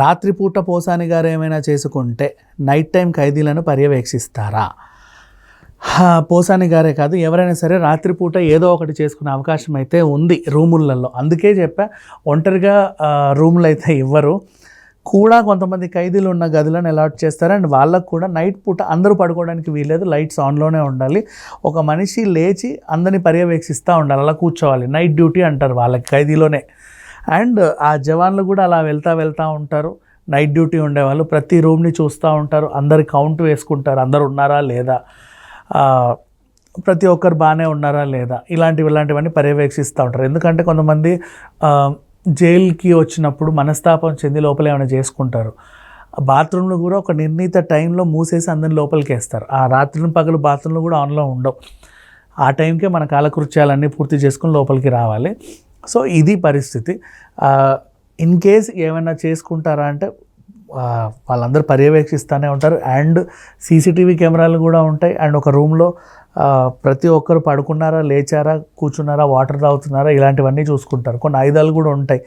రాత్రిపూట పోసాని గారు ఏమైనా చేసుకుంటే నైట్ టైం ఖైదీలను పర్యవేక్షిస్తారా? పోసాని గారే కాదు ఎవరైనా సరే రాత్రిపూట ఏదో ఒకటి చేసుకునే అవకాశం అయితే ఉంది రూములలో. అందుకే చెప్పా ఒంటరిగా రూములు అయితే ఇవ్వరు. కూడా కొంతమంది ఖైదీలు ఉన్న గదులను అలాట్ చేస్తారు. అండ్ వాళ్ళకు కూడా నైట్ పూట అందరూ పడుకోవడానికి వీల్లేదు. లైట్స్ ఆన్లోనే ఉండాలి. ఒక మనిషి లేచి అందరిని పర్యవేక్షిస్తూ ఉండాలి. అలా కూర్చోవాలి. నైట్ డ్యూటీ అంటారు వాళ్ళకి ఖైదీలోనే. అండ్ ఆ జవాన్లు కూడా అలా వెళ్తా వెళ్తూ ఉంటారు. నైట్ డ్యూటీ ఉండేవాళ్ళు. ప్రతి రూమ్ని చూస్తూ ఉంటారు. అందరి కౌంట్ వేసుకుంటారు. అందరు ఉన్నారా లేదా? ప్రతి ఒక్కరు బాగానే ఉన్నారా లేదా? ఇలాంటివి ఇలాంటివన్నీ పర్యవేక్షిస్తూ ఉంటారు. ఎందుకంటే కొంతమంది జైలుకి వచ్చినప్పుడు మనస్తాపం చెంది లోపల ఏమైనా చేసుకుంటారు. బాత్రూంలు కూడా ఒక నిర్ణీత టైంలో మూసేసి అందరిని లోపలికి వేస్తారు. ఆ రాత్రిని పగలు బాత్రూంలు కూడా ఆన్లో ఉండవు. ఆ టైంకే మన కాలకృత్యాలన్నీ పూర్తి చేసుకుని లోపలికి రావాలి. సో ఇది పరిస్థితి. ఇన్ కేస్ ఏమైనా చేసుకుంటారా అంటే వాళ్ళందరూ పర్యవేక్షిస్తూనే ఉంటారు. అండ్ సీసీటీవీ కెమెరాలు కూడా ఉంటాయి. అండ్ ఒక రూమ్లో ప్రతి ఒక్కరు పడుకున్నారా లేచారా కూర్చున్నారా వాటర్ తాగుతున్నారా ఇలాంటివన్నీ చూసుకుంటారు. కొన్ని ఆయుధాలు కూడా ఉంటాయి.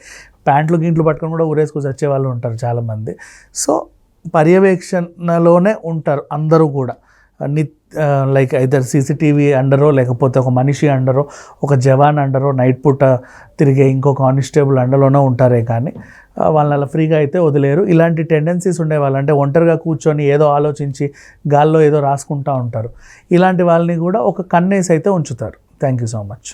ప్యాంట్లు గింట్లు పట్టుకొని కూడా ఊరేసుకు వచ్చే వాళ్ళు ఉంటారు చాలామంది. సో పర్యవేక్షణలోనే ఉంటారు అందరూ కూడా. నిత్ లైక్ ఐదర్ సీసీటీవీ అండరో లేకపోతే ఒక మనిషి అండరో ఒక జవాన్ అండరో నైట్ పూట తిరిగే ఇంకో కానిస్టేబుల్ అండలోనో ఉంటారే కానీ ఆ, వాళ్ళని అలా ఫ్రీగా అయితే వదిలేరు. ఇలాంటి టెండెన్సీస్ ఉండేవాళ్ళు అంటే ఒంటరిగా కూర్చొని ఏదో ఆలోచించి గాల్లో ఏదో రాసుకుంటూ ఉంటారు. ఇలాంటి వాళ్ళని కూడా ఒక కన్నేసి అయితే ఉంచుతారు. Thank you so much